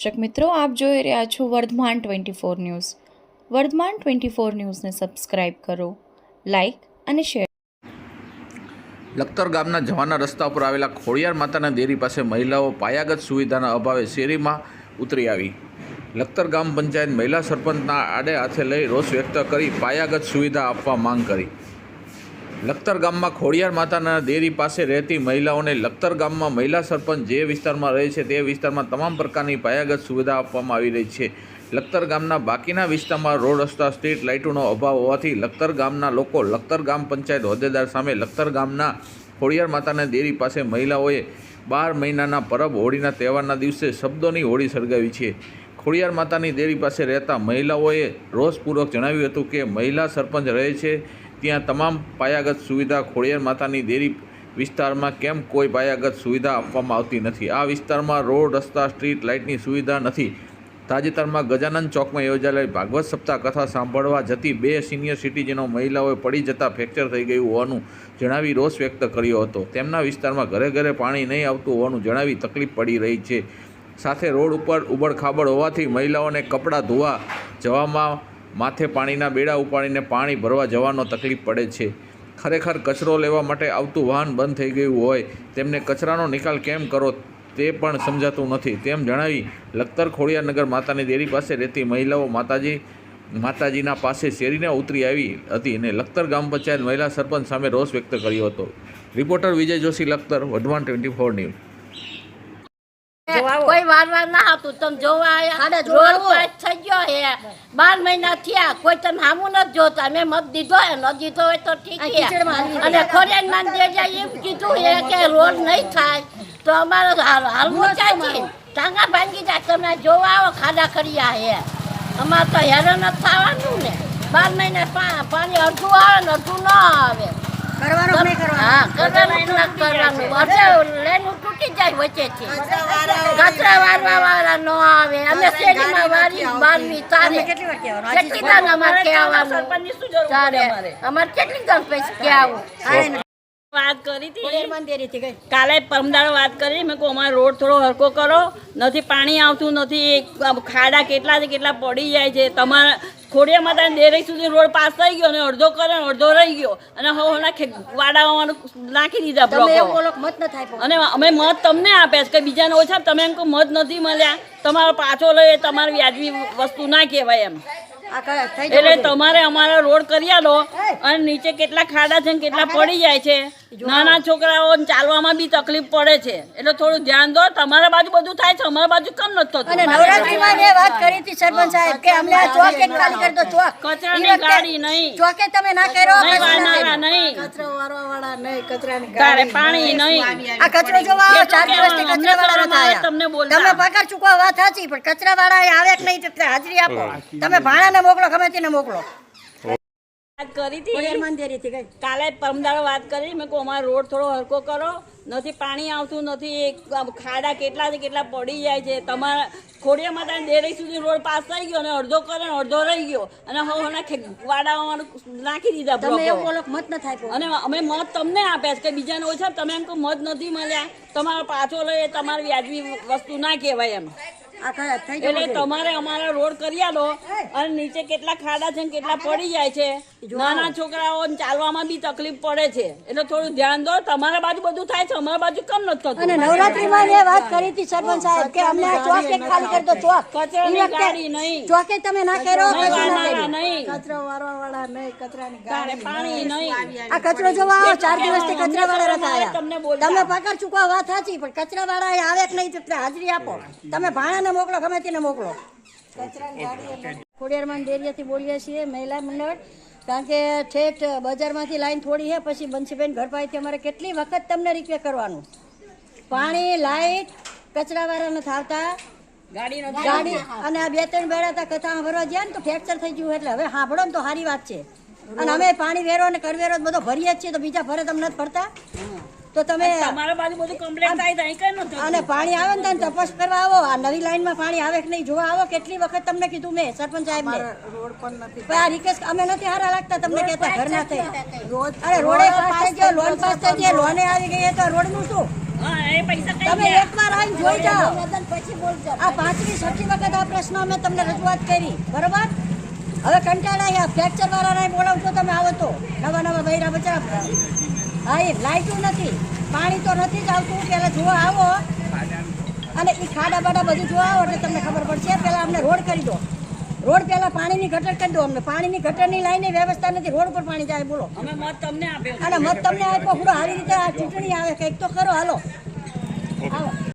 દર્શક મિત્રો, આપ જોઈ રહ્યા છો Vardhman twenty four news. Vardhman twenty four ન્યૂઝને સબસ્ક્રાઇબ કરો, લાઇક અને શેર. લખતર ગામના જવાના રસ્તા પર આવેલા ખોડિયાર માતાના દેરી પાસે મહિલાઓ પાયાગત સુવિધાના અભાવે શેરીમાં ઉતરી આવી. લખતર ગામ પંચાયત મહિલા સરપંચના આડે હાથે લઈ રોષ વ્યક્ત કરી પાયાગત સુવિધા આપવા માંગ કરી. લખતર ગામમાં ખોડિયાર માતાના દેરી પાસે રહેતી મહિલાઓને લખતર ગામમાં મહિલા સરપંચ જે વિસ્તારમાં રહે છે તે વિસ્તારમાં તમામ પ્રકારની પાયાગત સુવિધા આપવામાં આવી રહી છે. લખતર ગામના બાકીના વિસ્તારમાં રોડ રસ્તા, સ્ટ્રીટ લાઇટોનો અભાવ હોવાથી લખતર ગામના લોકો લખતર ગામ પંચાયત હોદ્દેદાર સામે લખતર ગામના ખોડિયાર માતાના દેરી પાસે મહિલાઓએ બાર મહિનાના પરબ હોળીના તહેવારના દિવસે શબ્દોની હોળી સળગાવી છે. ખોડિયાર માતાની દેરી પાસે રહેતા મહિલાઓએ રોષપૂર્વક જણાવ્યું હતું કે મહિલા સરપંચ રહે છે ત્યાં તમામ પાયાગત સુવિધા ખોડિયાર માતાની દેરી વિસ્તારમાં કેમ કોઈ પાયાગત સુવિધા આપવામાં આવતી નથી? આ વિસ્તારમાં રોડ, રસ્તા, સ્ટ્રીટ લાઇટની સુવિધા નથી. તાજેતરમાં ગજાનંદ ચોકમાં યોજાયેલી ભાગવત સપ્તાહ કથા સાંભળવા જતી બે સિનિયર સિટીઝનો મહિલાઓએ પડી જતાં ફ્રેક્ચર થઈ ગયું હોવાનું જણાવી રોષ વ્યક્ત કર્યો હતો. તેમના વિસ્તારમાં ઘરે ઘરે પાણી નહીં આવતું હોવાનું જણાવી તકલીફ પડી રહી છે. સાથે રોડ ઉપર ઉબડખાબડ હોવાથી મહિલાઓને કપડાં ધોવા જવામાં માથે પાણીના બેડા ઉપાડીને પાણી ભરવા જવાનો તકલીફ પડે છે. ખરેખર કચરો લેવા માટે આવતું વાહન બંધ થઈ ગયું હોય, તેમને કચરાનો નિકાલ કેમ કરો તે પણ સમજાતું નથી. તેમ જણાવી લખતર ખોડિયારનગર માતાની દેરી પાસે રહેતી મહિલાઓ માતાજી, માતાજીના પાસે શેરીને ઉતરી આવી હતી અને લખતર ગામ પંચાયત મહિલા સરપંચ સામે રોષ વ્યક્ત કર્યો હતો. Reporter Vijay Joshi, Lakhtar, Wadhwan twenty four news. કોઈ વાર વાર ના હતું તમે જોવા આયા. રોડ પાસ થઈ ગયો હે બાર મહિના થયા. કોઈ તમે હામું નથી જોતા. મેં મત દીધો હે ન દીધો હોય તો ઠીક છે. અને ખોરિયાન માન દેજા એમ કીધું હે કે રોડ નહીં થાય તો અમારો હાલ હાલવું ચાલશે ટાંગા ભાંગી જાય. તમે જોવા આવો ખાડા કર્યા હે અમારે તો હેરાન જ થવાનું ને. બાર મહિને પાણી અડધું આવે ને અડધું ન આવે. કરવાનું? હા કરવાનું કરવાનું. લેનું તૂટી જાય વચ્ચેથી કચરા વારવા વાળા ન આવે. અમે શેરીમાં વારી બારવી તારે કેટલી દાન અમારે કહેવાનું? તારે અમારે? કેટલી દાન પૈસા કહેવું વાત કરી હતી. કાલે પરમદાડો વાત કરી. મેં કહું અમારો રોડ થોડો હરકો કરો. નથી પાણી આવતું નથી ખાડા કેટલા છે કેટલા પડી જાય છે. તમારા ખોડિયા માતા ડેરી સુધી રોડ પાસ થઈ ગયો અને અડધો કરે અડધો રહી ગયો. અને હવે નાખે વાડાવાનું નાખી દીધા બ્લોકો. અને અમે મત તમને આપ્યા છે કે બીજાને ઓછા તમે એમ કોઈ મત નથી મળ્યા. તમારો પાછો લઈ તમારે વ્યાજબી વસ્તુ ના કહેવાય એમ. એટલે તમારે અમારા રોડ કરી આલો અને નીચે કેટલા ખાડા છે કેટલા પડી જાય છે. નાના છોકરાઓ ચાલવામાં બી તકલીફ પડે છે. એટલે થોડું ધ્યાન દો તમારા બાજુ બધું થાય છે અમારા બાજુ કેમ નથી અને થતું નવરાત્રીમાં મેં વાત કરી હતી સરપંચ સાહેબ કે અમને આ ચોક એક ખાલી કરી દો ચોક. કચરાની ગાડી નહીં. ચોકે તમે ના કર્યો નહીં કચરો વાળનારા કર્યો. નહીં. તારે પાણી નહીં. આ કચરો જોવા આવો ચાર દિવસથી કચરા વાળા આવે તમને. બોલતા. તમે પગાર ચૂકવા વાત સાચી પણ કચરા વાળા આવે કે નહીં એટલે હાજરી આપો. તમે ભાણાને મોકલો ગમે તેને મોકલો. વાત કરી હતી ખોડિયારમાં દેરીથી ગઈ. કાલે પરમદાડો વાત કરી મેં કહું અમારો રોડ થોડો હરકો કરો. નથી પાણી આવતું નથી ખાડા કેટલા કેટલા પડી જાય છે. તમારા ખોડિયા માતા ડેરી સુધી રોડ પાસ થઈ ગયો અને અડધો કરે ને અડધો રહી ગયો. અને હવે હમણાં વાડાઓમાં નાખી દીધા તમે એવું બોલો મત ન થાય અને અમે મત તમને આપ્યા છે કે બીજાને ઓછા તમે એમ કોઈ મત નથી મળ્યા. તમારો પાછો લઈ તમારી વ્યાજબી વસ્તુ ના કહેવાય એમ. એટલે તમારે અમારા રોડ કરી આલો અને નીચે કેટલા ખાડા છે કેટલા પડી જાય છે. નાના છોકરાઓ ચાલવામાં બી તકલીફ પડે છે. એટલે થોડું ધ્યાન દો તમારા બાજુ બધું થાય છે અમારા બાજુ કેમ નથી અને થતું નવરાત્રીમાં મેં વાત કરી હતી સરપંચ સાહેબ કે અમને આ ચોક એક ખાલી કરી દો ચોક. કચરાની ગાડી નહીં. ચોકે તમે ના કર્યો નહીં. કચરો ના વાળા. નહીં તારે પાણી નહીં. આ કચરો જોવા આવો ચાર દિવસથી કચરા વાળા નતા તમને તમે પગાર ચૂકવા વાત સાચી પણ કચરા વાળા આવે કે નહીં એટલે હાજરી આપો. તમે ભાણાને મોકલો ગમે તેને મોકલો. ખોડિયારમાં ડેરિયાથી બોલીએ છીએ મહિલા મંડળ. કારણ કે ઠેઠ બજારમાંથી લાઈન થોડી છે પછી બંસીબેન ઘર પાસેથી અમારે કેટલી વખત તમને રિક્વેસ્ટ કરવાનું? પાણી લાઈટ કચરાવાળા નથી આવતા. ગાડી ગાડી અને આ બે ત્રણ બેડા હતા કથા ભરવા ગયા ને તો ફ્રેક્ચર થઈ ગયું એટલે. હવે સાંભળો ને તો સારી વાત છે. અને અમે પાણી વેરો અને કરવેરો બધો ભરીએ જ છીએ તો બીજા ભરે તમને નથી ભરતા તો તમે તમારા બાજુ બધું કમ્પ્લેટ થાય અહીં કઈ નથી અને પાણી આવે ને તમે તપાસ કરવા આવો. આ નવી લાઈનમાં પાણી આવે કે નહીં જોવા આવો. કેટલી વખત તમને કીધું મેં સરપંચ સાહેબને? પણ આ રિક્વેસ્ટ અમે નથી હારા લાગતા તમને કહેતા ઘર ના થઈ અરે રોડે પાસ ગયો લોન પાસ થઈ ગયો લોને આવી ગઈ તો શું? એ પૈસા કઈ તમે એકવાર આવીને જોઈ જાઓ. આ પાંચમી છઠ્ઠી વખત આ પ્રશ્ન અમે તમને રજૂઆત કરી. બરોબર? હવે કંટાળા ફ્રેક્ચર વાળાને બોલાવશો તમે આવો તો. નવા નવા બૈરા બચરા હા એ લાઇટું નથી. પાણી તો નથી જ આવતું. પહેલાં જોવા આવો. અને એ ખાડા બાડા બધું જોવા આવો એટલે તમને ખબર પડશે. પહેલાં અમને રોડ કરી દો. રોડ પહેલાં પાણીની ગટર કરી દો અમને. પાણીની ગટરની લાઈનની વ્યવસ્થા નથી. રોડ પર પાણી જાય બોલો. અમે મત તમને આપ્યો અને મત તમને આપ્યો પૂરો આવી રીતે આ ચૂંટણી આવે કંઈક તો કરો. હાલો.